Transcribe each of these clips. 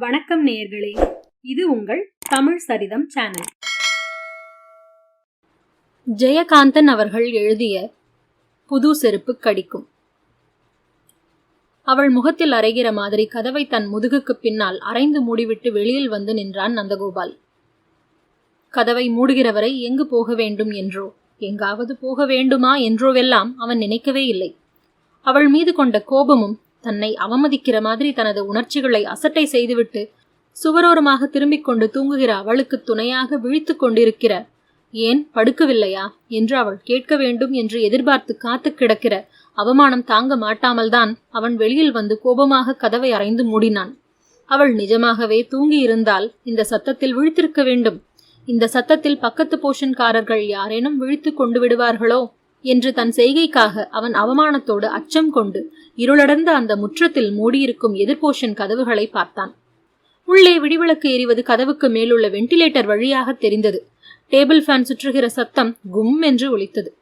வணக்கம் நேயர்களே இது உங்கள் தமிழ் சரிதம் சேனல். ஜெயகாந்தன் அவர்கள் எழுதிய புது செருப்பு கடிக்கும் அவள் முகத்தில் அரைகிற மாதிரி கதவை தன் முதுகுக்கு பின்னால் அரைந்து மூடிவிட்டு வெளியில் வந்து நின்றான் நந்தகோபால். கதவை மூடுகிறவரை எங்கு போக வேண்டும் என்றோ எங்காவது போக வேண்டுமா என்றோவெல்லாம் அவன் நினைக்கவே இல்லை. அவள் மீது கொண்ட கோபமும் தன்னை அவமதிக்கிற மாதிரி தனது உணர்ச்சிகளை அசட்டை செய்துவிட்டு சுவரோரமாக திரும்பிக் கொண்டு தூங்குகிற அவளுக்கு துணையாக விழித்து கொண்டிருக்கிற ஏன் படுக்கவில்லையா? என்று அவள் கேட்க வேண்டும் என்று எதிர்பார்த்து காத்து கிடக்கிற அவமானம் தாங்க மாட்டாமல்தான் அவன் வெளியில் வந்து கோபமாக கதவை அறைந்து மூடினான். அவள் நிஜமாகவே தூங்கியிருந்தால் இந்த சத்தத்தில் விழித்திருக்க வேண்டும். இந்த சத்தத்தில் பக்கத்து போஷன்காரர்கள் யாரேனும் விழித்து கொண்டு விடுவார்களோ? என்று தன் செய்கைக்காக அவன் அவமானத்தோடு அச்சம் கொண்டு இருளடர்ந்த அந்த முற்றத்தில் மூடியிருக்கும் எதிர்போஷன் கதவுகளை பார்த்தான். உள்ளே விடிவிளக்கு எரிவது கதவுக்கு மேலுள்ள வெண்டிலேட்டர் வழியாக தெரிந்தது. டேபிள் ஃபேன் சுற்றுகிற சத்தம் கும் என்று ஒலித்தது.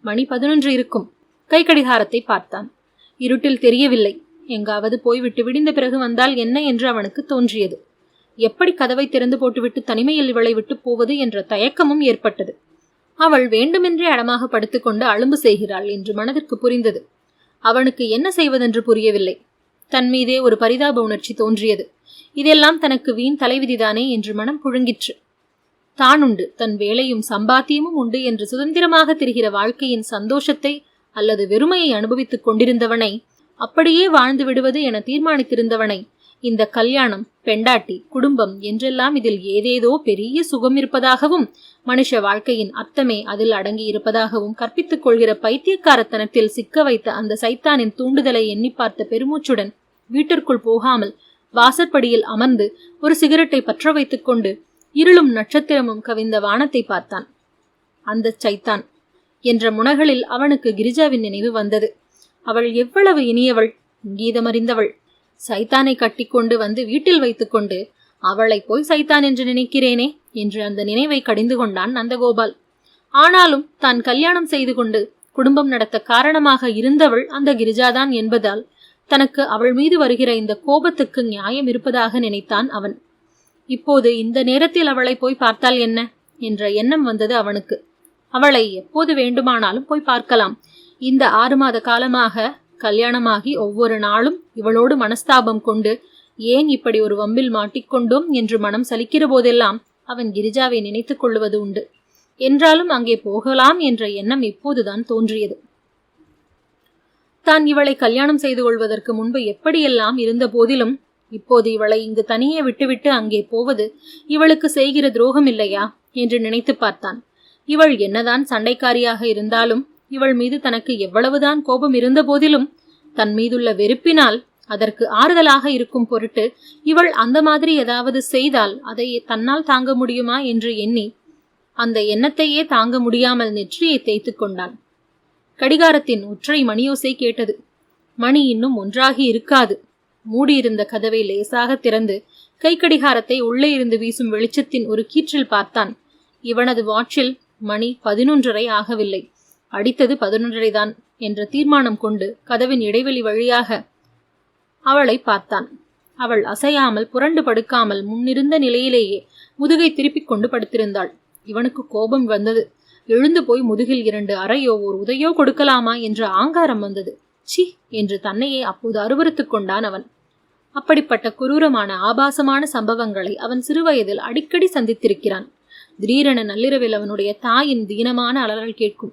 மணி பதினொன்று இருக்கும். கை கடிகாரத்தை பார்த்தான். இருட்டில் தெரியவில்லை. எங்காவது போய்விட்டு விடிந்த பிறகு வந்தால் என்ன என்று அவனுக்கு தோன்றியது. எப்படி கதவை திறந்து போட்டுவிட்டு தனிமையில் இவளை விட்டு போவது என்ற தயக்கமும் ஏற்பட்டது. அவள் வேண்டுமென்றே அடமாக படுத்துக்கொண்டு அழும்பு செய்கிறாள் என்று மனதிற்கு புரிந்தது. அவனுக்கு என்ன செய்வதென்று புரியவில்லை. தன் மீதே ஒரு பரிதாப உணர்ச்சி தோன்றியது. இதெல்லாம் தனக்கு வீண் தலைவிதிதானே என்று மனம் புழுங்கிற்று. தான் உண்டு தன் வேலையும் சம்பாத்தியமும் உண்டு என்று சுதந்திரமாக திரிகிற வாழ்க்கையின் சந்தோஷத்தை அல்லது வெறுமையை அனுபவித்துக் கொண்டிருந்தவனை அப்படியே வாழ்ந்து விடுவது என தீர்மானித்திருந்தவனை இந்த கல்யாணம் பெண்டாட்டி குடும்பம் என்றெல்லாம் இதில் ஏதேதோ பெரிய சுகம் இருப்பதாகவும் மனுஷ வாழ்க்கையின் அர்த்தமே அதில் அடங்கி இருப்பதாகவும் கற்பித்துக் கொள்கிற பைத்தியக்காரத்தனத்தில் சிக்க வைத்த அந்த சைத்தானின் தூண்டுதலை எண்ணி பார்த்த பெருமூச்சுடன் வீட்டிற்குள் போகாமல் வாசற்படியில் அமர்ந்து ஒரு சிகரெட்டை பற்ற வைத்துக் கொண்டு இருளும் நட்சத்திரமும் கவிந்த வானத்தை பார்த்தான். அந்த சைத்தான் என்ற முனகளில் அவனுக்கு கிரிஜாவின் நினைவு வந்தது. அவள் எவ்வளவு இனியவள் கீதமறிந்தவள் சைத்தானை கட்டிக்கொண்டு வந்து வீட்டில் வைத்துக்கொண்டு அவளை போய் சைத்தான் என்று நினைக்கிறேனே என்று அந்த நினைவை கடிந்து கொண்டான் நந்தகோபால். ஆனாலும் தான் கல்யாணம் செய்து கொண்டு குடும்பம் நடத்த காரணமாக இருந்தவள் அந்த கிரிஜாதான் என்பதால் தனக்கு அவள் மீது வருகிற இந்த கோபத்துக்கு நியாயம் இருப்பதாக நினைத்தான் அவன். இப்போது இந்த நேரத்தில் அவளை போய் பார்த்தால் என்ன? என்ற எண்ணம் வந்தது அவனுக்கு. அவளை எப்போது வேண்டுமானாலும் போய் பார்க்கலாம். இந்த ஆறு மாத காலமாக கல்யாணமாகி ஒவ்வொரு நாளும் இவளோடு மனஸ்தாபம் கொண்டு ஏன் இப்படி ஒரு வம்பில் மாட்டிக்கொண்டோம்? என்று மனம் சலிக்கிற போதெல்லாம் அவன் கிரிஜாவை நினைத்துக் கொள்வது உண்டு. என்றாலும் அங்கே போகலாம் என்ற எண்ணம் இப்போதுதான் தோன்றியது. தான் இவளை கல்யாணம் செய்து கொள்வதற்கு முன்பு எப்படியெல்லாம் இருந்த போதிலும் இப்போது இவளை இங்கு தனியே விட்டுவிட்டு அங்கே போவது இவளுக்கு செய்கிற துரோகம் இல்லையா என்று நினைத்து பார்த்தான். இவள் என்னதான் சண்டைக்காரியாக இருந்தாலும் இவள் மீது தனக்கு எவ்வளவுதான் கோபம் இருந்த போதிலும் தன் மீதுள்ள வெறுப்பினால் அதற்கு ஆறுதலாக இருக்கும் பொருட்டு இவள் அந்த மாதிரி ஏதாவது செய்தால் அதை தன்னால் தாங்க முடியுமா என்று எண்ணி அந்த எண்ணத்தையே தாங்க முடியாமல் நெற்றியை தேய்த்து கொண்டான் கடிகாரத்தின் ஒற்றை மணியோசை கேட்டது. மணி இன்னும் ஒன்றாகி இருக்காது. மூடியிருந்த கதவை லேசாக திறந்து கை கடிகாரத்தை உள்ளே இருந்து வீசும் வெளிச்சத்தின் ஒரு கீற்றில் பார்த்தான். இவனது வாட்சில் மணி பதினொன்றரை ஆகவில்லை. அடித்தது பதினொன்றரைதான் என்ற தீர்மானம் கொண்டு கதவின் இடைவெளி வழியாக அவளை பார்த்தான். அவள் அசையாமல் புரண்டு படுக்காமல் முன்னிருந்த நிலையிலேயே முதுகை திருப்பிக் கொண்டு படுத்திருந்தாள். இவனுக்கு கோபம் வந்தது. எழுந்து போய் முதுகில் இரண்டு அறையோ ஒரு உதையோ கொடுக்கலாமா என்ற ஆங்காரம் வந்தது. சி என்று தன்னையே அப்போது அருவறுத்துக் கொண்டான் அவன். அப்படிப்பட்ட குரூரமான ஆபாசமான சம்பவங்களை அவன் சிறுவயதில் அடிக்கடி சந்தித்திருக்கிறான். திடீரென நள்ளிரவில் அவனுடைய தாயின் தீனமான அலறல் கேட்கும்.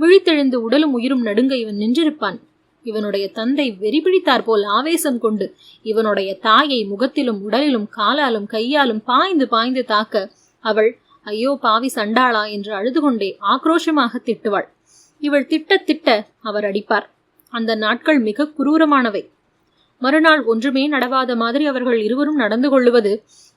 விழித்தெழுந்து உடலும் உயிரும் நடுங்க இவன் நின்றிருப்பான். இவனுடைய தந்தை வெறிபிடித்தார் போல் ஆவேசம் கொண்டு இவனுடைய தாயை முகத்திலும் உடலிலும் காலாலும் கையாலும் பாய்ந்து பாய்ந்து தாக்க அவள் ஐயோ பாவி சண்டாளா என்று அழுது கொண்டே ஆக்ரோஷமாக திட்டுவாள். இவள் திட்ட திட்ட அவர் அடிப்பார். அந்த நாட்கள் மிக குரூரமானவை. மறுநாள் ஒன்றுமே நடவாத மாதிரி அவர்கள் இருவரும் நடந்து கொள்ளுவது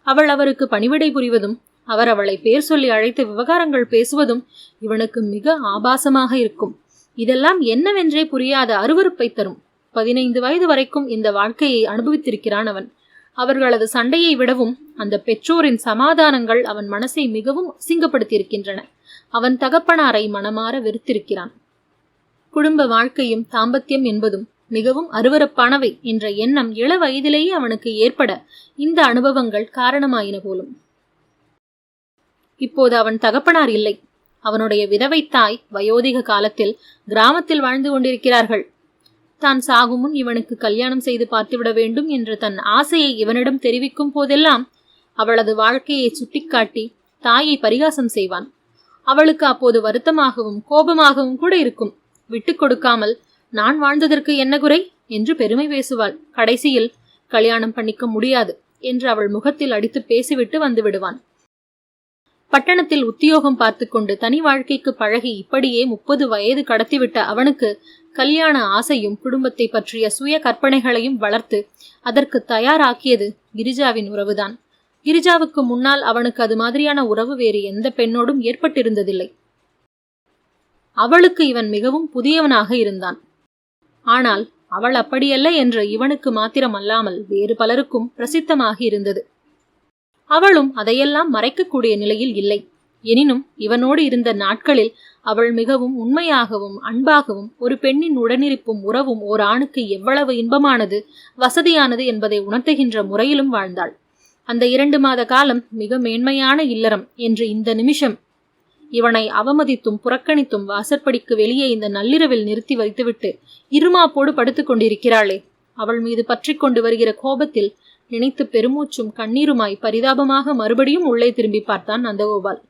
அவள் அவருக்கு பணிவிடை புரிவதும் அவர் அவளை பேர் சொல்லி அழைத்து விவகாரங்கள் பேசுவதும் இவனுக்கு மிக ஆபாசமாக இருக்கும். இதெல்லாம் என்னவென்றே புரியாத அருவறுப்பை தரும். பதினைந்து வயது வரைக்கும் இந்த வாழ்க்கையை அனுபவித்திருக்கிறான் அவன். அவர்களது சண்டையை விடவும் அந்த பெற்றோரின் சமாதானங்கள் அவன் மனசை மிகவும் அசிங்கப்படுத்தியிருக்கின்றன. அவன் தகப்பனாரை மனமாற வெறுத்திருக்கிறான். குடும்ப வாழ்க்கையும் தாம்பத்தியம் என்பதும் மிகவும் அருவருப்பானவை என்ற எண்ணம் இள வயதிலேயே அவனுக்கு ஏற்பட இந்த அனுபவங்கள் காரணமாயின போலும். இப்போது அவன் தகப்பனார் இல்லை. அவனுடைய விதவை தாய் வயோதிக காலத்தில் கிராமத்தில் வாழ்ந்து கொண்டிருக்கிறார்கள். தான் சாகும் முன் இவனுக்கு கல்யாணம் செய்து பார்த்துவிட வேண்டும் என்ற தன் ஆசையை இவனிடம் தெரிவிக்கும் போதெல்லாம் அவளது வாழ்க்கையை சுட்டிக்காட்டி தாயை பரிகாசம் செய்வான். அவளுக்கு அப்போது வருத்தமாகவும் கோபமாகவும் கூட இருக்கும். விட்டுக் கொடுக்காமல் நான் வாழ்ந்ததற்கு என்ன குறை? என்று பெருமை பேசுவாள். கடைசியில் கல்யாணம் பண்ணிக்க முடியாது என்று அவள் முகத்தில் அடித்து பேசிவிட்டு வந்து விடுவான். பட்டணத்தில் உத்தியோகம் பார்த்து கொண்டு தனி வாழ்க்கைக்கு பழகி இப்படியே முப்பது வயது கடத்திவிட்ட அவனுக்கு கல்யாண ஆசையும் குடும்பத்தை பற்றிய சுய கற்பனைகளையும் வளர்த்து அதற்கு தயாராக்கியது கிரிஜாவின் உறவுதான். கிரிஜாவுக்கு முன்னால் அவனுக்கு அது மாதிரியான உறவு வேறு எந்த பெண்ணோடும் ஏற்பட்டிருந்ததில்லை. அவளுக்கு இவன் மிகவும் புதியவனாக இருந்தான். ஆனால் அவள் அப்படியல்ல என்று இவனுக்கு மாத்திரம் அல்லாமல் வேறு பலருக்கும் பிரசித்தமாகி இருந்தது. அவளும் அதையெல்லாம் மறைக்கக்கூடிய நிலையில் இல்லை. எனினும் இவனோடு இருந்த நாட்களில் அவள் மிகவும் உண்மையாகவும் அன்பாகவும் ஒரு பெண்ணின் உடனிருப்பும் உறவும் ஓர் ஆணுக்கு எவ்வளவு இன்பமானது வசதியானது என்பதை உணர்த்துகின்ற முறையிலும் வாழ்ந்தாள். அந்த இரண்டு மாத காலம் மிக மேன்மையான இல்லறம் என்று இந்த நிமிஷம் இவனை அவமதித்தும் புறக்கணித்தும் வாசற்படிக்கு வெளியே இந்த நள்ளிரவில் நிறுத்தி வைத்துவிட்டு இருமாப்போடு படுத்துக் கொண்டிருக்கிறாளே. அவள் மீது பற்றி கொண்டு வருகிற கோபத்தில் நினைத்து பெருமூச்சும் கண்ணீருமாய் பரிதாபமாக மறுபடியும் உள்ளே திரும்பி பார்த்தான் நந்தகோபால்.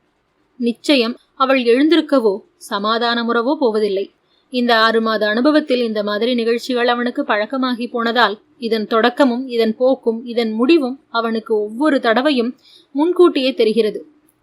நிச்சயம் அவள் எழுந்திருக்கவோ சமாதானமுறவோ போவதில்லை. இந்த ஆறு மாத அனுபவத்தில் இந்த மாதிரி நிகழ்ச்சிகள் அவனுக்கு பழக்கமாகி போனதால் இதன் தொடக்கமும் இதன் போக்கும் இதன் முடிவும் அவனுக்கு ஒவ்வொரு தடவையும் முன்கூட்டியே தெரிகிறது.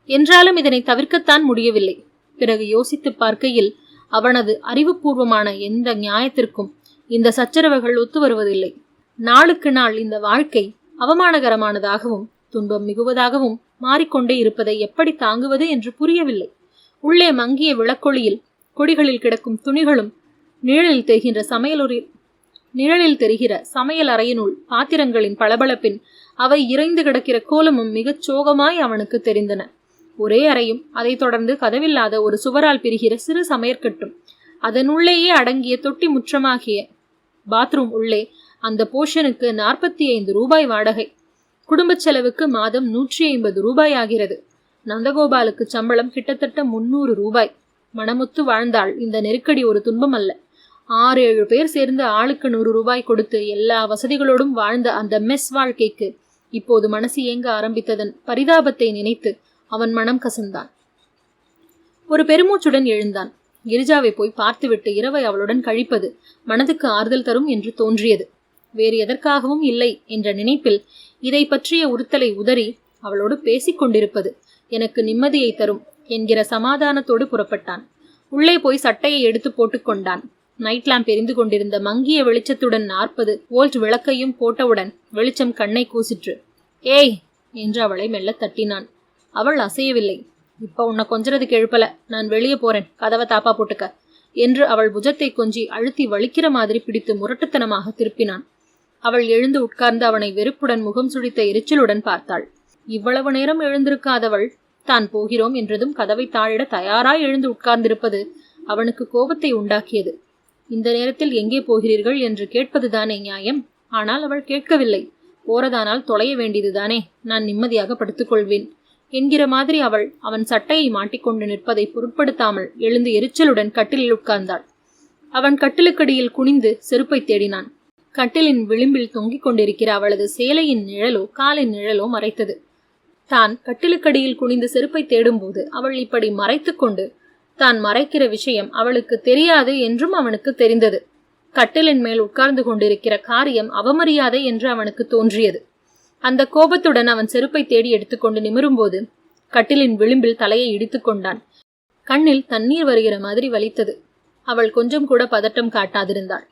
என்றாலும் இதனை தவிர்க்கத்தான் முடியவில்லை. பிறகு யோசித்து பார்க்கையில் அவனது அறிவுபூர்வமான எந்த நியாயத்திற்கும் இந்த சச்சரவுகள் ஒத்து வருவதில்லை. நாளுக்கு நாள் இந்த வாழ்க்கை அவமானகரமானதாகவும் துன்பம் மிகுவதாகவும் மாறிக்கொண்டே இருப்பதை எப்படி தாங்குவது என்று புரியவில்லை. உள்ளே மங்கிய விளக்கொளியில் கொடிகளில் கிடக்கும் துணிகளும் நிழலில் தெரிகின்ற சமையலுரி நிழலில் தெரிகிற சமையல் அறையினுள் பாத்திரங்களின் பளபளப்பின் அவை இறைந்து கிடக்கிற கோலமும் மிகச் சோகமாய் அவனுக்கு தெரிந்தன. ஒரே அறையும் அதைத் தொடர்ந்து கதவில்லாத ஒரு சுவரால் பிரிகிற சிறு சமையற்கட்டும் அதனுள்ளேயே அடங்கிய தொட்டி முற்றமாகிய பாத்ரூம் உள்ளே அந்த போஷனுக்கு நாற்பத்தி ஐந்து ரூபாய் வாடகை. குடும்பச் செலவுக்கு மாதம் நூற்றி ஐம்பது ரூபாய் ஆகிறது. நந்தகோபாலுக்கு சம்பளம் கிட்டத்தட்ட முன்னூறு ரூபாய். மனமுத்து வாழ்ந்தாள். இந்த நெருக்கடி ஒரு துன்பம் அல்ல. ஆறு ஏழு பேர் சேர்ந்து ஆளுக்கு நூறு ரூபாய் கொடுத்து எல்லா வசதிகளோடும் வாழ்ந்த அந்த மெஸ் வாழ்க்கைக்கு இப்போது மனசு இயங்க ஆரம்பித்ததன் பரிதாபத்தை நினைத்து அவன் மனம் கசந்தான். ஒரு பெருமூச்சுடன் எழுந்தான். கிரிஜாவை போய் பார்த்துவிட்டு இரவை அவளுடன் கழிப்பது மனதுக்கு ஆறுதல் தரும் என்று தோன்றியது. வேறு எதற்காகவும் இல்லை என்ற நினைப்பில் இதை பற்றிய உறுத்தலை உதறி அவளோடு பேசிக் கொண்டிருப்பது எனக்கு நிம்மதியை தரும் என்கிற சமாதானத்தோடு புறப்பட்டான். உள்ளே போய் சட்டையை எடுத்து போட்டுக்கொண்டான் நைட் லேம்ப் எரிந்து கொண்டிருந்த மங்கிய வெளிச்சத்துடன் நாற்பது வோல்ட் விளக்கையும் போட்டவுடன் வெளிச்சம் கண்ணை கூசிற்று. ஏய்! என்று அவளை மெல்ல தட்டினான். அவள் அசையவில்லை. இப்ப உன்னை கொஞ்சறதுக்கு எழுப்பல. நான் வெளியே போறேன். கதவை தாப்பா போட்டுக்க. என்று அவள் புஜத்தை கொஞ்சி அழுத்தி வலிக்கிற மாதிரி பிடித்து முரட்டுத்தனமாக திருப்பினான். அவள் எழுந்து உட்கார்ந்து அவனை வெறுப்புடன் முகம் சுழித்த எரிச்சலுடன் பார்த்தாள். இவ்வளவு நேரம் எழுந்திருக்காதவள் தான் போகிறோம் என்றதும் கதவை தாழிட தயாராய் எழுந்து உட்கார்ந்திருப்பது அவனுக்கு கோபத்தை உண்டாக்கியது. இந்த நேரத்தில் எங்கே போகிறீர்கள்? என்று கேட்பதுதானே நியாயம். ஆனால் அவள் கேட்கவில்லை. போறதானால் தொலைய வேண்டியதுதானே. நான் நிம்மதியாக படுத்துக்கொள்வேன் என்கிற மாதிரி அவள் அவன் சட்டையை மாட்டிக்கொண்டு நிற்பதை பொருட்படுத்தாமல் எழுந்து எரிச்சலுடன் கட்டிலில் உட்கார்ந்தாள். அவன் கட்டிலுக்கடியில் குனிந்து செருப்பை தேடினான். கட்டிலின் விளிம்பில் தொங்கிக் கொண்டிருக்கிற அவளது சேலையின் நிழலோ காலின் நிழலோ மறைத்தது. தான் கட்டிலுக்கடியில் குனிந்து செருப்பை தேடும்போது அவள் இப்படி மறைத்துக்கொண்டு தான் மறைக்கிற விஷயம் அவளுக்கு தெரியாது என்றும் அவனுக்கு தெரிந்தது. கட்டிலின் மேல் உட்கார்ந்து கொண்டிருக்கிற காரியம் அவமரியாதை என்று அவனுக்கு தோன்றியது. அந்த கோபத்துடன் அவன் செருப்பை தேடி எடுத்துக்கொண்டு நிமிரும்போது கட்டிலின் விளிம்பில் தலையை இடித்துக்கொண்டான் கண்ணில் தண்ணீர் வருகிற மாதிரி வலித்தது. அவள் கொஞ்சம் கூட பதட்டம் காட்டாதிருந்தாள்.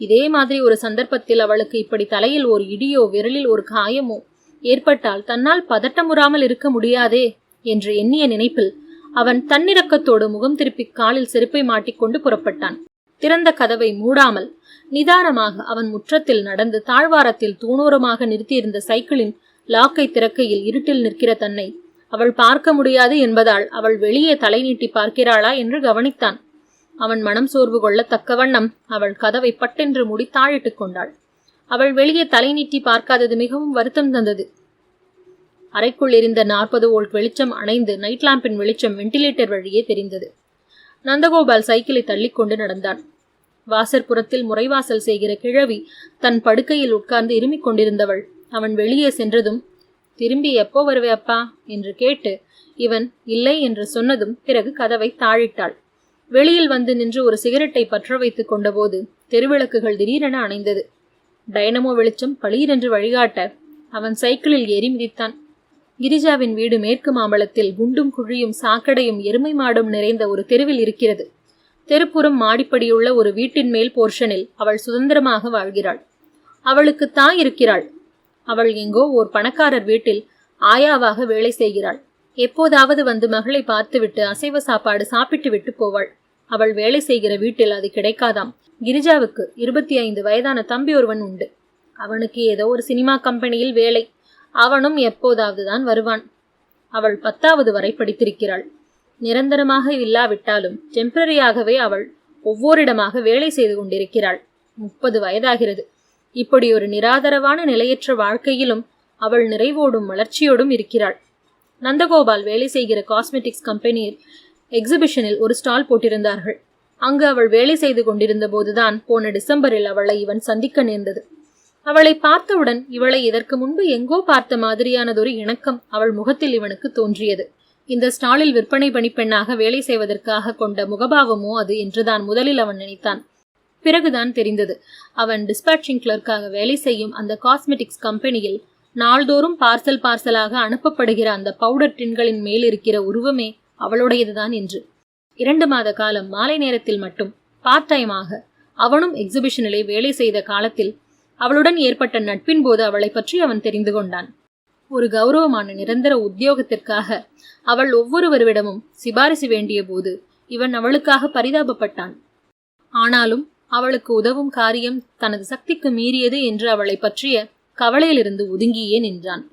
இதே மாதிரி ஒரு சந்தர்ப்பத்தில் அவளுக்கு இப்படி தலையில் ஒரு இடியோ விரலில் ஒரு காயமோ ஏற்பட்டால் தன்னால் பதட்டமுறாமல் இருக்க முடியாதே என்று எண்ணிய நினைப்பில் அவன் தன்னிறக்கத்தோடு முகம் திருப்பி காலில் செருப்பை மாட்டிக்கொண்டு புறப்பட்டான். திறந்த கதவை மூடாமல் நிதானமாக அவன் முற்றத்தில் நடந்து தாழ்வாரத்தில் தூணோரமாக நிறுத்தியிருந்த சைக்கிளின் லாக்கை திறக்கையில் இருட்டில் நிற்கிற தன்னை அவள் பார்க்க முடியாது என்பதால் அவள் வெளியே தலை நீட்டி பார்க்கிறாளா என்று கவனித்தான். அவன் மனம் சோர்வு கொள்ளத்தக்க தக்க வண்ணம் அவள் கதவை பட்டென்று மூடி தாழிட்டுக் கொண்டாள். அவள் வெளியே தலை நீட்டி பார்க்காதது மிகவும் வருத்தம் தந்தது. அறைக்குள் எரிந்த நாற்பது வோல்ட் வெளிச்சம் அணைந்து நைட் லாம்பின் வெளிச்சம் வெண்டிலேட்டர் வழியே தெரிந்தது. நந்தகோபால் சைக்கிளை தள்ளிக்கொண்டு நடந்தான். வாசற்புறத்தில் முறைவாசல் செய்கிற கிழவி தன் படுக்கையில் உட்கார்ந்து இருமிக் கொண்டிருந்தவள். அவன் வெளியே சென்றதும் திரும்பி எப்போ வருவே அப்பா? என்று கேட்டு இவன் இல்லை என்று சொன்னதும் பிறகு கதவை தாழிட்டாள். வெளியில் வந்து நின்று ஒரு சிகரெட்டை பற்ற வைத்துக் கொண்டபோது தெருவிளக்குகள் திடீரென அணைந்தது. டைனமோ வெளிச்சம் பளீரென்று வழிகாட்ட அவன் சைக்கிளில் ஏறி மிதித்தான். கிரிஜாவின் வீடு மேற்கு மாம்பலத்தில் குண்டும் குழியும் சாக்கடையும் எருமை மாடும் நிறைந்த ஒரு தெருவில் இருக்கிறது. தெருப்புறம் மாடிப்படியுள்ள ஒரு வீட்டின் மேல் போர்ஷனில் அவள் சுதந்திரமாக வாழ்கிறாள். அவளுக்கு தாய் இருக்கிறாள். அவள் எங்கோ ஓர் பணக்காரர் வீட்டில் ஆயாவாக வேலை செய்கிறாள். எப்போதாவது வந்து மகளை பார்த்துவிட்டு அசைவ சாப்பாடு சாப்பிட்டு விட்டு போவாள். அவள் வேலை செய்கிற வீட்டில் அது கிடைக்காதாம். கிரிஜாவுக்கு இருபத்தி ஐந்து வயதான தம்பி ஒருவன் உண்டு. அவனுக்கு ஏதோ ஒரு சினிமா கம்பெனியில் வேலை. அவனும் எப்போதாவது தான் வருவான். அவள் பத்தாவது வரை படித்திருக்கிறாள். நிரந்தரமாக இல்லாவிட்டாலும் டெம்பரரியாகவே அவள் ஒவ்வொரிடமாக வேலை செய்து கொண்டிருக்கிறாள். முப்பது வயதாகிறது. இப்படி ஒரு நிராதரவான நிலையற்ற வாழ்க்கையிலும் அவள் நிறைவோடும் வளர்ச்சியோடும் இருக்கிறாள். நந்தகோபால் வேலை செய்கிற காஸ்மெட்டிக்ஸ் கம்பெனியில் எக்ஸிபிஷனில் ஒரு ஸ்டால் போட்டிருந்தார்கள். அங்கு அவள் வேலை செய்து கொண்டிருந்த போதுதான் போன டிசம்பரில் அவளை இவன் சந்திக்க நேர்ந்தது. அவளை பார்த்தவுடன் இவளை இதற்கு முன்பு எங்கோ பார்த்த மாதிரியானதொரு இணக்கம் அவள் முகத்தில் இவனுக்கு தோன்றியது. இந்த ஸ்டாலில் விற்பனை பணிப்பெண்ணாக வேலை செய்வதற்காக கொண்ட முகபாவமோ அது என்றுதான் முதலில் அவன் நினைத்தான். பிறகுதான் தெரிந்தது. அவன் டிஸ்பேட்சிங் கிளர்க்காக வேலை செய்யும் அந்த காஸ்மெட்டிக்ஸ் கம்பெனியில் நாள்தோறும் பார்சல் பார்சலாக அனுப்பப்படுகிற அந்த பவுடர் டின்களின் மேல் இருக்கிற உருவமே அவளுடையதுதான் என்று. இரண்டு மாத காலம் மாலை நேரத்தில் மட்டும் பார்ட் டைமாக அவனும் எக்ஸிபிஷனிலே வேலை செய்த காலத்தில் அவளுடன் ஏற்பட்ட நட்பின் போது அவளை பற்றி அவன் தெரிந்து கொண்டான். ஒரு கௌரவமான நிரந்தர உத்தியோகத்திற்காக அவள் ஒவ்வொருவரிடமும் சிபாரிசு வேண்டிய போது இவன் அவளுக்காக பரிதாபப்பட்டான். ஆனாலும் அவளுக்கு உதவும் காரியம் தனது சக்திக்கு மீறியது என்று அவளை பற்றிய கவலையிலிருந்து ஒதுங்கியே நின்றான்.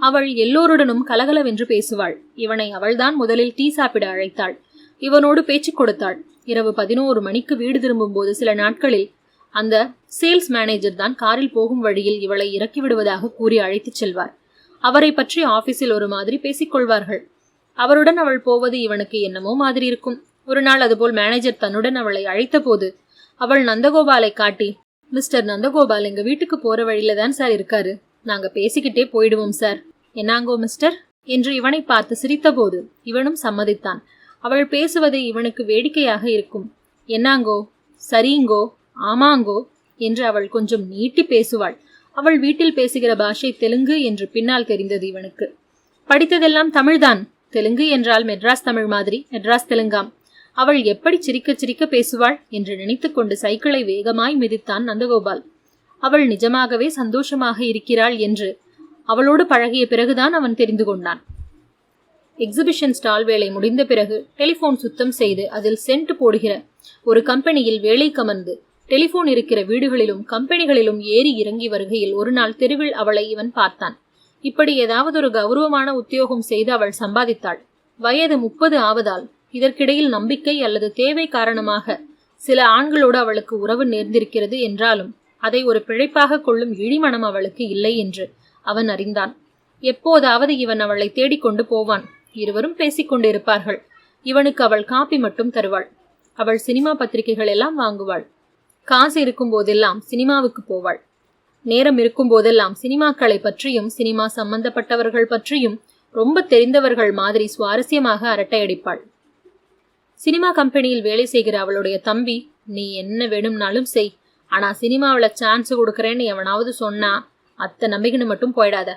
அவள் எல்லோருடனும் கலகலவென்று பேசுவாள். இவனை அவள்தான் முதலில் டீ சாப்பிட அழைத்தாள். இவனோடு பேச்சு கொடுத்தாள். இரவு பதினோரு மணிக்கு வீடு திரும்பும்போது சில நாட்களில் அந்த சேல்ஸ் மேனேஜர் தான் காரில் போகும் வழியில் இவளை இறக்கி விடுவதாக கூறி அழைத்துச் செல்வார். அவரை பற்றி ஆபீஸில் ஒரு மாதிரி பேசிக்கொள்வார்கள். அவருடன் அவள் போவது இவனுக்கு என்னமோ மாதிரி இருக்கும். ஒரு நாள் அதுபோல் மேனேஜர் தன்னுடன் அவளை அழைத்தபோது அவள் நந்தகோபாலை காட்டி மிஸ்டர் நந்தகோபால் எங்க வீட்டுக்கு போற வழியில தான் சார் இருக்காரு. நாங்க பேசிக்கிட்டே போயிடுவோம் சார். என்னாங்கோ மிஸ்டர்? என்று இவனை பார்த்து சிரித்தபோது இவனும் சம்மதித்தான். அவள் பேசுவது இவனுக்கு வேடிக்கையாக இருக்கும். என்னாங்கோ? சரிங்கோ? ஆமாங்கோ? என்று அவள் கொஞ்சம் நீட்டி பேசுவாள். அவள் வீட்டில் பேசுகிற பாஷை தெலுங்கு என்று பின்னால் தெரிந்தது இவனுக்கு. படித்ததெல்லாம் தமிழ்தான். தெலுங்கு என்றால் மெட்ராஸ் தமிழ் மாதிரி. மெட்ராஸ் தெலுங்காம். அவள் எப்படி சிரிக்க சிரிக்க பேசுவாள் என்று நினைத்துக்கொண்டு சைக்கிளை வேகமாய் மிதித்தான் நந்தகோபால். அவள் நிஜமாகவே சந்தோஷமாக இருக்கிறாள் என்று அவளோடு பழகிய பிறகுதான் அவன் தெரிந்து கொண்டான். எக்ஸிபிஷன் ஸ்டால் வேலை முடிந்த பிறகு டெலிபோன் சுத்தம் செய்து அதில் சென்ட் போடுகிற ஒரு கம்பெனியில் வேலை கமர்ந்து டெலிபோன் இருக்கிற வீடுகளிலும் கம்பெனிகளிலும் ஏறி இறங்கி வருகையில் ஒரு நாள் தெருவில் அவளை இவன் பார்த்தான். இப்படி ஏதாவது ஒரு கௌரவமான உத்தியோகம் செய்து அவள் சம்பாதித்தாள். வயது முப்பது ஆவதால் இதற்கிடையில் நம்பிக்கை அல்லது தேவை காரணமாக சில ஆண்களோடு அவளுக்கு உறவு நேர்ந்திருக்கிறது என்றாலும் அதை ஒரு பிழைப்பாக கொள்ளும் இழிமனம் அவளுக்கு இல்லை என்று அவன் அறிந்தான். எப்போதாவது இவன் அவளை தேடிக்கொண்டு போவான். இருவரும் பேசிக்கொண்டிருப்பார்கள் இவனுக்கு அவள் காப்பி மட்டும் தருவாள். அவள் சினிமா பத்திரிகைகள் எல்லாம் வாங்குவாள். காசு இருக்கும் போதெல்லாம் சினிமாவுக்கு போவாள். நேரம் இருக்கும் போதெல்லாம் சினிமாக்களை பற்றியும் சினிமா சம்பந்தப்பட்டவர்கள் பற்றியும் ரொம்ப தெரிந்தவர்கள் மாதிரி சுவாரஸ்யமாக அரட்டையடிப்பாள் சினிமா கம்பெனியில் வேலை செய்கிற அவளுடைய தம்பி நீ என்ன வேணும்னாலும் செய். ஆனா சினிமாவில் சான்ஸ் கொடுக்குறேன்னு எவனாவது சொன்னா அத்தை நம்பிக்கைன்னு மட்டும் போயிடாத.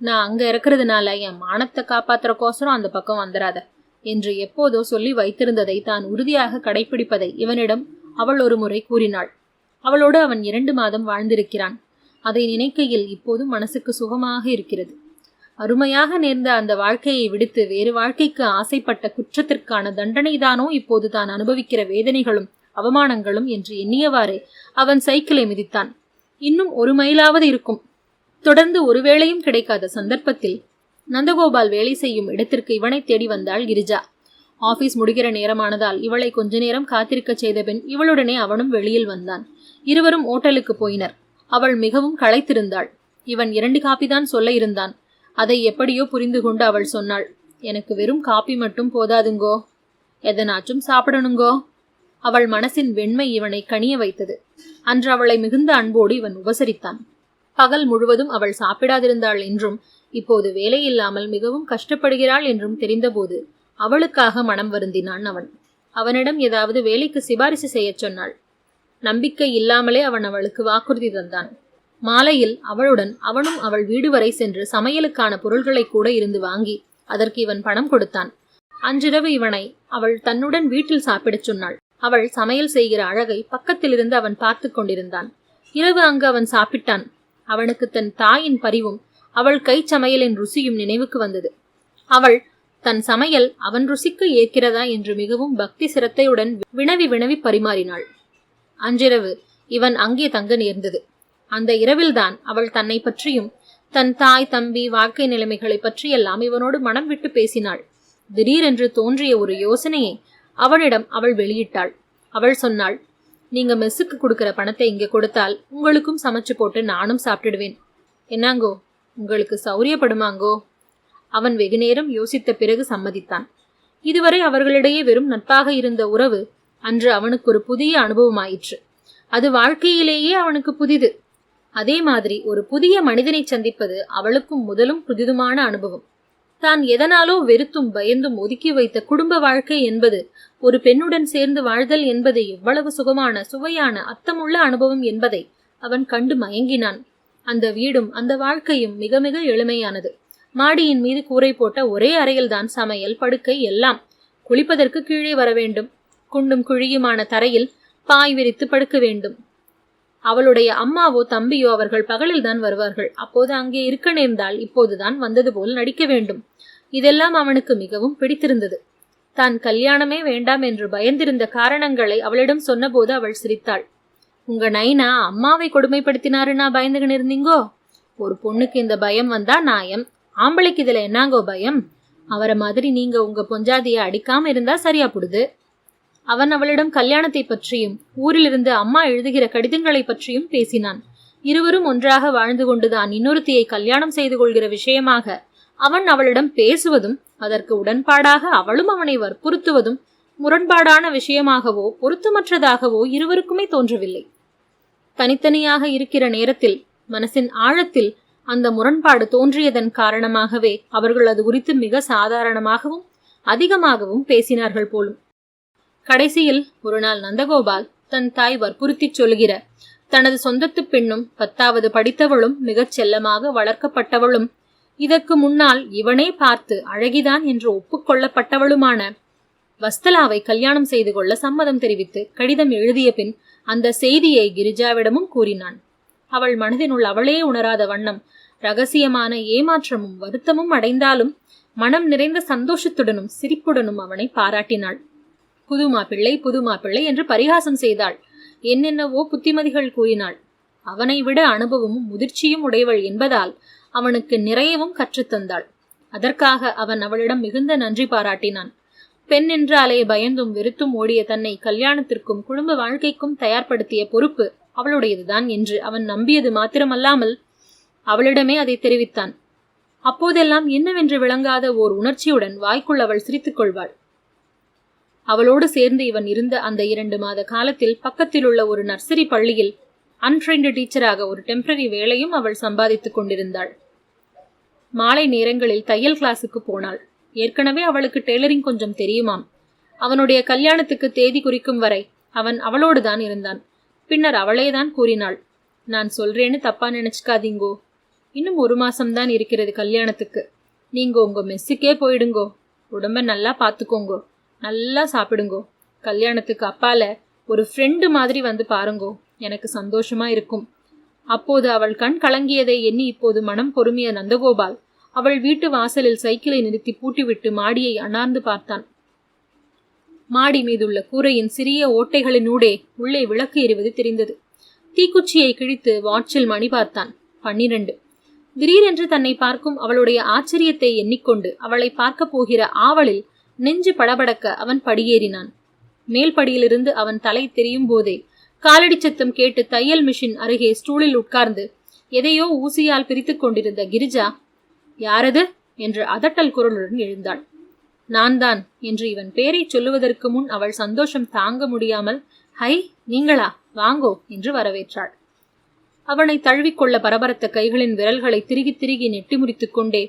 நான் அங்க இருக்கிறதுனால என் மானத்தை காப்பாத்துறக்கோசரம் அந்த பக்கம் வந்துடாத என்று எப்போதோ சொல்லி வைத்திருந்ததை தான் உறுதியாக கடைபிடிப்பதை இவனிடம் அவள் ஒரு முறை கூறினாள். அவளோடு அவன் இரண்டு மாதம் வாழ்ந்திருக்கிறான். அதை நினைக்கையில் இப்போதும் மனசுக்கு சுகமாக இருக்கிறது. அருமையாக நேர்ந்த அந்த வாழ்க்கையை விடுத்து வேறு வாழ்க்கைக்கு ஆசைப்பட்ட குற்றத்திற்கான தண்டனைதானோ இப்போது தான் அனுபவிக்கிற வேதனைகளும் அவமானங்களும் என்று எண்ணியவாறே அவன் சைக்கிளை மிதித்தான். இன்னும் ஒரு மைலாவது இருக்கும். தொடர்ந்து ஒருவேளையும் கிடைக்காத சந்தர்ப்பத்தில் நந்தகோபால் வேலை செய்யும் இடத்திற்கு இவனை தேடி வந்தாள் கிரிஜா. ஆபீஸ் முடிகிற நேரமானதால் இவளை கொஞ்ச நேரம் காத்திருக்கச் செய்த பின் இவளுடனே அவனும் வெளியில் வந்தான். இருவரும் ஓட்டலுக்கு போயினர். அவள் மிகவும் களைத்திருந்தாள். இவன் இரண்டு காப்பிதான் சொல்ல இருந்தான். அதை எப்படியோ புரிந்து கொண்டு அவள் சொன்னாள். எனக்கு வெறும் காப்பி மட்டும் போதாதுங்கோ. எதனாச்சும் சாப்பிடணுங்கோ. அவள் மனசின் வெண்மை இவனை கனிய வைத்தது. அன்று அவளை மிகுந்த அன்போடு இவன் உபசரித்தான். பகல் முழுவதும் அவள் சாப்பிடாதிருந்தாள் என்றும் இப்போது வேலையில்லாமல் மிகவும் கஷ்டப்படுகிறாள் என்றும் தெரிந்தபோது அவளுக்காக மனம் வருந்தினான் அவன். அவனிடம் ஏதாவது வேலைக்கு சிபாரிசு செய்யச் சொன்னாள். நம்பிக்கை இல்லாமலே அவன் அவளுக்கு வாக்குறுதி தந்தான். மாலையில் அவளுடன் அவனும் அவள் வீடு வரை சென்று சமையலுக்கான பொருள்களை கூட இருந்து வாங்கி அதற்கு இவன் பணம் கொடுத்தான். அன்றிரவு இவனை அவள் தன்னுடன் வீட்டில் சாப்பிடச் சொன்னாள். அவள் சமையல் செய்கிற அழகை பக்கத்திலிருந்து அவன் பார்த்து கொண்டிருந்தான். இரவு அங்கு அவன் சாப்பிட்டான். அவனுக்கு தன் தாயின் பரிவும் அவள் கை சமையலின் ருசியும் நினைவுக்கு வந்தது. அவள் தன் சமையல் அவன் ருசிக்கு ஏற்கிறதா? என்று மிகவும் பக்தி சிரத்தையுடன் வினவி வினவி பரிமாறினாள். அன்றிரவு இவன் அங்கே தங்க நேர்ந்தது. அந்த இரவில்தான் அவள் தன்னை பற்றியும் தன் தாய் தம்பி வாழ்க்கை நிலைமைகளை பற்றியெல்லாம் இவனோடு மனம் விட்டு பேசினாள். திடீரென்று தோன்றிய ஒரு யோசனையை அவனிடம் அவள் வெளியிட்டாள். அவள் சொன்னாள் நீங்க மெஸ்ஸுக்கு கொடுக்கிற பணத்தை இங்க கொடுத்தால் உங்களுக்கும் சமைச்சு போட்டு நானும் சாப்பிட்டுடுவேன். என்னங்கோ? உங்களுக்கு சௌரியப்படுமாங்கோ? அவன் வெகுநேரம் யோசித்த பிறகு சம்மதித்தான். இதுவரை அவர்களிடையே வெறும் நட்பாக இருந்த உறவு அன்று அவனுக்கு ஒரு புதிய அனுபவமாயிற்று. அது வாழ்க்கையிலேயே அவனுக்கு புதிது. அதே மாதிரி ஒரு புதிய மனிதனை சந்திப்பது அவளுக்கும் முதலும் புதிதுமான அனுபவம். தான் எதனாலோ வெறுத்தும் பயந்தும் ஒதுக்கி வைத்த குடும்ப வாழ்க்கை என்பது ஒரு பெண்ணுடன் சேர்ந்து வாழ்தல் என்பது எவ்வளவு சுகமான சுவையான அர்த்தமுள்ள அனுபவம் என்பதை அவன் கண்டு மயங்கினான். அந்த வீடும் அந்த வாழ்க்கையும் மிக மிக எளிமையானது. மாடியின் மீது கூரை போட்ட ஒரே அறையில்தான் சமையல் படுக்கை எல்லாம். குளிப்பதற்கு கீழே வர வேண்டும். குண்டும் குழியுமான தரையில் பாய் விரித்து படுக்க வேண்டும். அவளுடைய அம்மாவோ தம்பியோ அவர்கள் பகலில்தான் வருவார்கள். அப்போது அங்கே இருக்க நேர்ந்தால் இப்போதுதான் வந்தது போல் நடிக்க வேண்டும். இதெல்லாம் அவனுக்கு மிகவும் பிடித்திருந்தது. தான் கல்யாணமே வேண்டாம் என்று பயந்திருந்த காரணங்களை அவளிடம் சொன்னபோது அவள் சிரித்தாள். உங்க நைனா அம்மாவை கொடுமைப்படுத்தினாருன்னா பயந்துகின்னு இருந்தீங்கோ? ஒரு பொண்ணுக்கு இந்த பயம் வந்தா நாயம். ஆம்பளைக்கு இதுல என்னாங்கோ பயம்? அவரை மாதிரி நீங்க உங்க பொஞ்சாதிய அடிக்காம இருந்தா சரியா புடுது. அவன் அவளிடம் கல்யாணத்தை பற்றியும் ஊரிலிருந்து அம்மா எழுதுகிற கடிதங்களை பற்றியும் பேசினான். இருவரும் ஒன்றாக வாழ்ந்து கொண்டுதான் இன்னொருத்தியை கல்யாணம் செய்து கொள்கிற விஷயமாக அவன் அவளிடம் பேசுவதும் அதற்கு உடன்பாடாக அவளும் அவனை வற்புறுத்துவதும் முரண்பாடான விஷயமாகவோ பொருத்தமற்றதாகவோ இருவருக்குமே தோன்றவில்லை. தனித்தனியாக இருக்கிற நேரத்தில் மனசின் ஆழத்தில் அந்த முரண்பாடு தோன்றியதன் காரணமாகவே அவர்கள் அது குறித்து மிக சாதாரணமாகவும் அதிகமாகவும் பேசினார்கள் போலும். கடைசியில் ஒரு நாள் நந்தகோபால் தன் தாய் வற்புறுத்தி சொல்கிற தனது சொந்தத்து பெண்ணும் பத்தாவது படித்தவளும் மிகச் செல்லமாக வளர்க்கப்பட்டவளும் இதற்கு முன்னால் இவனே பார்த்து அழகிதான் என்று ஒப்புக்கொள்ளப்பட்டவளுமான வஸ்தலாவை கல்யாணம் செய்து கொள்ள சம்மதம் தெரிவித்து கடிதம் எழுதிய பின் அந்த செய்தியை கிரிஜாவிடமும் கூறினான். அவள் மனதினுள் அவளே உணராத வண்ணம் ரகசியமான ஏமாற்றமும் வருத்தமும் அடைந்தாலும் மனம் நிறைந்த சந்தோஷத்துடனும் சிரிப்புடனும் அவனை பாராட்டினாள். புது மாப்பிள்ளை புது மாப்பிள்ளை என்று பரிகாசம் செய்தாள். என்னென்னவோ புத்திமதிகள் கூறினாள். அவனை விட அனுபவமும் முதிர்ச்சியும் உடையவள் என்பதால் அவனுக்கு நிறையவும் கற்றுத்தந்தாள் அதற்காக அவன் அவளிடம் மிகுந்த நன்றி பாராட்டினான். பெண் என்றாலே பயந்தும் வெறுத்தும் ஓடிய தன்னை கல்யாணத்திற்கும் குடும்ப வாழ்க்கைக்கும் தயார்படுத்திய பொறுப்பு அவளுடையதுதான் என்று அவன் நம்பியது மாத்திரமல்லாமல் அவளிடமே அதை தெரிவித்தான். அப்போதெல்லாம் என்னவென்று விளங்காத ஓர் உணர்ச்சியுடன் வாய்க்குள் அவள் சிரித்துக் கொள்வாள். அவளோடு சேர்ந்து இவன் இருந்த அந்த இரண்டு மாத காலத்தில் பக்கத்தில் உள்ள ஒரு நர்சரி பள்ளியில் அன்ட்ரெயின்டு டீச்சராக ஒரு டெம்பரரி வேலையும் அவள் சம்பாதித்துக் கொண்டிருந்தாள். மாலை நேரங்களில் தையல் கிளாஸுக்கு போனாள். ஏற்கனவே அவளுக்கு டெய்லரிங் கொஞ்சம் தெரியுமாம். அவனுடைய கல்யாணத்துக்கு தேதி குறிக்கும் வரை அவன் அவளோடு தான் இருந்தான். பின்னர் அவளேதான் கூறினாள். நான் சொல்றேன்னு தப்பா நினைச்சுக்காதீங்கோ. இன்னும் ஒரு மாசம்தான் இருக்கிறது கல்யாணத்துக்கு. நீங்க உங்க மெஸ்ஸுக்கே போயிடுங்கோ. உடம்ப நல்லா பார்த்துக்கோங்கோ நல்லா சாப்பிடுங்கோ. கல்யாணத்துக்கு அப்பால ஒரு ஃப்ரெண்டு மாதிரி வந்து பாருங்கோ. எனக்கு சந்தோஷமா இருக்கும். அப்போது அவள் கண் கலங்கியதை எண்ணி இப்போது மனம் பொறுமிய நந்தகோபால். அவள் வீட்டு வாசலில் சைக்கிளை நிறுத்தி பூட்டிவிட்டு மாடியை அண்ணார்ந்து பார்த்தான். மாடி மீதுள்ள கூரையின் சிறிய ஓட்டைகளினூடே உள்ளே விளக்கு எறிவது தெரிந்தது. தீக்குச்சியை கிழித்து வாட்சில் மணி பார்த்தான். பன்னிரண்டு. திடீரென்று தன்னை பார்க்கும் அவளுடைய ஆச்சரியத்தை எண்ணிக்கொண்டு அவளை பார்க்கப் போகிற ஆவலில் நெஞ்சு படபடக்க அவன் படியேறினான். மேல்படியிலிருந்து அவன் தலை தெரியும் போதே காலடி சத்தம் கேட்டு தையல் மிஷின் அருகே ஸ்டூலில் உட்கார்ந்து எதையோ ஊசியால் பிரித்துக் கொண்டிருந்த கிரிஜா யாரது? என்று அதட்டல் குரலுடன் எழுந்தாள். நான் தான் என்று இவன் பேரை சொல்லுவதற்கு முன் அவள் சந்தோஷம் தாங்க முடியாமல் ஹை நீங்களா? வாங்கோ என்று வரவேற்றாள். அவனை தழுவிக்கொள்ள பரபரத்த கைகளின் விரல்களை திருகி திருகி நெட்டி முறித்து கொண்டே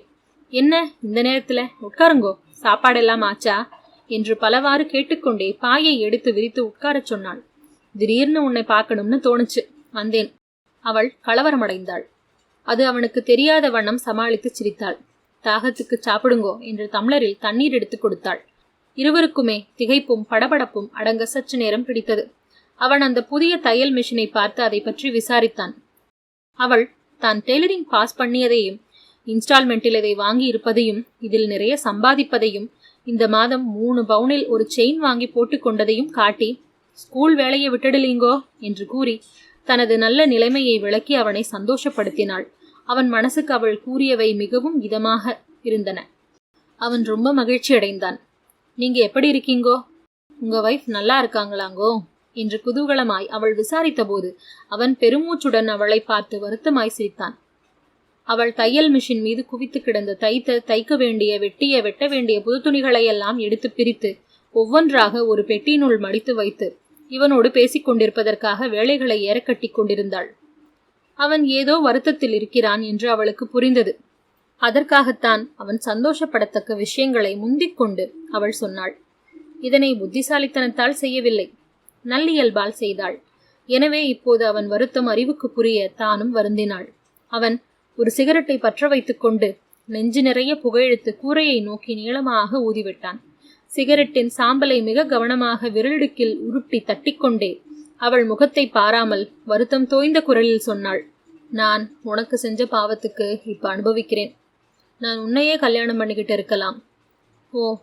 என்ன இந்த நேரத்துல? உட்காருங்கோ. சாப்பாடெல்லாம் ஆச்சா? என்று பலவாறு கேட்டுக்கொண்டே பாயை எடுத்து விரித்து உட்காரச் சொன்னாள். திடீர்னு உன்னை பார்க்கணும்னு தோணுச்சு. வந்தேன். அவள் கலவரமடைந்தாள். அது அவனுக்கு தெரியாத வண்ணம் சமாளித்து சிரித்தாள். தாகத்துக்கு சாப்பிடுங்கோ என்று தம்ளரில் தண்ணீர் எடுத்து கொடுத்தாள். இருவருக்குமே திகைப்பும் படபடப்பும் அடங்க சற்று நேரம் பிடித்தது. அவன் அந்த புதிய தையல் மிஷினை பார்த்து அதை பற்றி விசாரித்தான். அவள் தான் டெய்லரிங் பாஸ் பண்ணியதையும் இன்ஸ்டால்மெண்ட்டில் இதை வாங்கி இருப்பதையும் இதில் நிறைய சம்பாதிப்பதையும் இந்த மாதம் மூணு பவுனில் ஒரு செயின் வாங்கி போட்டுக்கொண்டதையும் காட்டி ஸ்கூல் வேலையை விட்டுடலீங்கோ என்று கூறி தனது நல்ல நிலைமையை விளக்கி அவனை சந்தோஷப்படுத்தினாள். அவன் மனசுக்கு அவள் கூறியவை மிகவும் இதமாக இருந்தன. அவன் ரொம்ப மகிழ்ச்சி அடைந்தான். நீங்க எப்படி இருக்கீங்கோ? உங்க வைஃப் நல்லா இருக்காங்களாங்கோ? என்று குதூகலமாய் அவள் விசாரித்தபோது அவன் பெருமூச்சுடன் அவளை பார்த்து வருத்தமாய் சிரித்தான். அவள் தையல் மிஷின் மீது குவித்து கிடந்த தைத்த தைக்க வேண்டிய வெட்டிய வெட்ட வேண்டிய புது துணிகளையெல்லாம் எடுத்து பிரித்து ஒவ்வொன்றாக ஒரு பெட்டியினுள் மடித்து வைத்து இவனோடு பேசிக் கொண்டிருப்பதற்காக வேலைகளை ஏறக்கட்டி கொண்டிருந்தாள். அவன் ஏதோ வருத்தத்தில் இருக்கிறான் என்று அவளுக்கு புரிந்தது. அதற்காகத்தான் அவன் சந்தோஷப்படத்தக்க விஷயங்களை முந்திக் கொண்டு அவள் சொன்னாள். இதனை புத்திசாலித்தனத்தால் செய்யவில்லை. நல்லியல்பால் செய்தாள். எனவே இப்போது அவன் வருத்தம் அறிவுக்கு புரிய தானும் வருந்தினாள். அவன் ஒரு சிகரெட்டை பற்ற வைத்துக் கொண்டு நெஞ்சு நிறைய புகையெழுத்து கூரையை நோக்கி நீளமாக ஊதிவிட்டான். சிகரெட்டின் சாம்பலை மிக கவனமாக விரலிடுக்கில் உருட்டி தட்டிக்கொண்டே அவள் முகத்தை பாராமல் வருத்தம் தோய்ந்த குரலில் சொன்னாள் நான் உனக்கு செஞ்ச பாவத்துக்கு இப்ப அனுபவிக்கிறேன். நான் உன்னையே கல்யாணம் பண்ணிக்கிட்டு இருக்கலாம். ஓ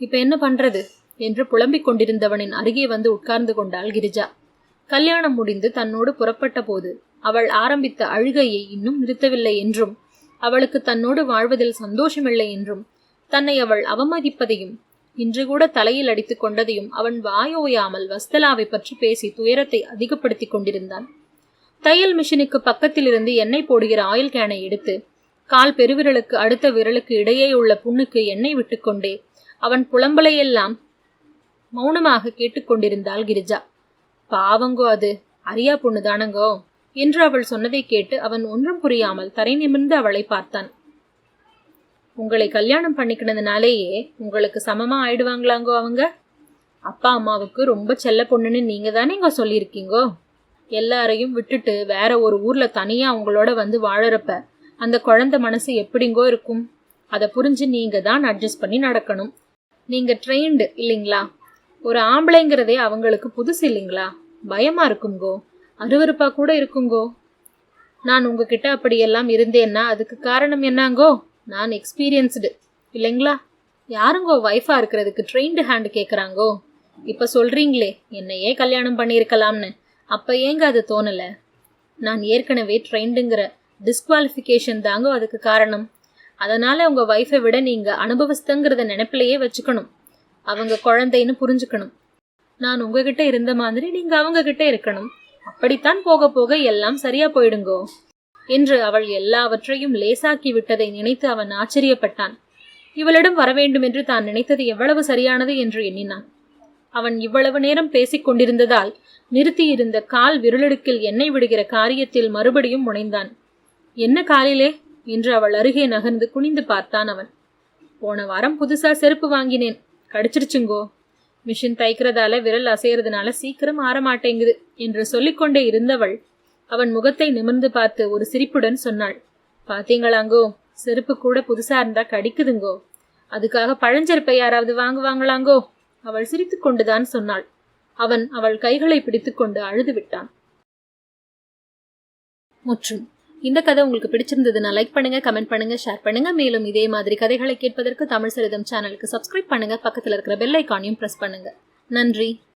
இப்ப என்ன பண்றது? என்று புலம்பிக் கொண்டிருந்தவனின் அருகே வந்து உட்கார்ந்து கொண்டாள் கிரிஜா. கல்யாணம் முடிந்து தன்னோடு புறப்பட்ட போது அவள் ஆரம்பித்த அழுகையை இன்னும் நிறுத்தவில்லை என்றும் அவளுக்கு தன்னோடு வாழ்வதில் சந்தோஷமில்லை என்றும் தன்னை அவள் அவமதிப்பதையும் இன்று கூட தலையில் அடித்துக் கொண்டதையும் அவன் வாயோயாமல் வஸ்தலாவை பற்றி பேசி துயரத்தை அதிகப்படுத்திக் கொண்டிருந்தான். தையல் மிஷினுக்கு பக்கத்தில் இருந்து எண்ணெய் போடுகிற ஆயில் கேனை எடுத்து கால் பெருவிரலுக்கு அடுத்த விரலுக்கு இடையே உள்ள புண்ணுக்கு எண்ணெய் விட்டுக்கொண்டே அவன் புலம்பலையெல்லாம் மௌனமாக கேட்டுக்கொண்டிருந்தாள் கிரிஜா. பாவங்கோ அது அரியா பொண்ணு தானங்கோ? என்று அவள் சொன்னதை கேட்டு அவன் ஒன்றும் புரியாமல் தரை நிமிர்ந்து அவளை பார்த்தான். உங்களை கல்யாணம் பண்ணிக்கினதுனாலேயே உங்களுக்கு சமமா ஆயிடுவாங்களாங்கோ அவங்க? அப்பா அம்மாவுக்கு ரொம்ப செல்ல பொண்ணுன்னு நீங்க தானே இங்க சொல்லியிருக்கீங்கோ? எல்லாரையும் விட்டுட்டு வேற ஒரு ஊர்ல தனியா உங்களோட வந்து வாழறப்ப அந்த குழந்தை மனசு எப்படிங்கோ இருக்கும். அதை புரிஞ்சு நீங்க தான் அட்ஜஸ்ட் பண்ணி நடக்கணும். நீங்க ட்ரெயின்டு இல்லைங்களா? ஒரு ஆம்பளைங்கிறதே அவங்களுக்கு புதுசு இல்லைங்களா? பயமா இருக்குங்கோ? அருவருப்பாக கூட இருக்குங்கோ. நான் உங்ககிட்ட அப்படியெல்லாம் இருந்தேன்னா அதுக்கு காரணம் என்னங்கோ? நான் எக்ஸ்பீரியன்ஸ்டு இல்லைங்களா? யாருங்கோ ஒய்ஃபாக இருக்கிறதுக்கு ட்ரெயின்டு ஹேண்ட் கேட்குறாங்கோ இப்போ சொல்கிறீங்களே என்னையே கல்யாணம் பண்ணியிருக்கலாம்னு. அப்போ ஏங்க அது தோணலை? நான் ஏற்கனவே ட்ரெயின்டுங்கிற டிஸ்குவாலிஃபிகேஷன் தாங்கோ அதுக்கு காரணம். அதனால் உங்கள் ஒய்ஃபை விட நீங்கள் அனுபவஸ்தங்கிறத நினைப்பிலையே வச்சுக்கணும். அவங்க குழந்தைன்னு புரிஞ்சுக்கணும். நான் உங்ககிட்ட இருந்த மாதிரி நீங்கள் அவங்கக்கிட்ட இருக்கணும். அப்படித்தான் போக போக எல்லாம் சரியா போயிடுங்கோ என்று அவள் எல்லாவற்றையும் லேசாக்கி விட்டதை நினைத்து அவன் ஆச்சரியப்பட்டான். இவளிடம் வரவேண்டும் என்று தான் நினைத்தது எவ்வளவு சரியானது என்று எண்ணினான். அவன் இவ்வளவு நேரம் பேசிக் கொண்டிருந்ததால் நிறுத்தியிருந்த கால் விரலடுக்கில் எண்ணெய் விடுகிற காரியத்தில் மறுபடியும் முனைந்தான். என்ன காலிலே? என்று அவள் அருகே நகர்ந்து குனிந்து பார்த்தான் அவன். போன வாரம் புதுசா செருப்பு வாங்கினேன். கடிச்சிருச்சுங்கோ. மிஷின் தைக்கிறதால விரல் அசையறதுனால சீக்கிரம் ஆற மாட்டேங்குது என்று சொல்லிக்கொண்டே இருந்தவள் அவன் முகத்தை நிமிர்ந்து பார்த்து ஒரு சிரிப்புடன் சொன்னாள். பாத்தீங்களாங்கோ செருப்பு கூட புதுசா இருந்தா கடிக்குதுங்கோ. அதுக்காக பழஞ்செருப்பை யாராவது வாங்குவாங்களாங்கோ? அவள் சிரித்து கொண்டுதான் சொன்னாள். அவன் அவள் கைகளை பிடித்துக்கொண்டு அழுது விட்டான் முற்றும். இந்த கதை உங்களுக்கு பிடிச்சிருந்ததுன்னா லைக் பண்ணுங்க கமெண்ட் பண்ணுங்க ஷேர் பண்ணுங்க. மேலும் இதே மாதிரி கதைகளை கேட்பதற்கு தமிழ் சரிதம் சேனலுக்கு சப்ஸ்கிரைப் பண்ணுங்க. பக்கத்தில் இருக்கிற பெல் ஐக்கானையும் ப்ரெஸ் பண்ணுங்க. நன்றி.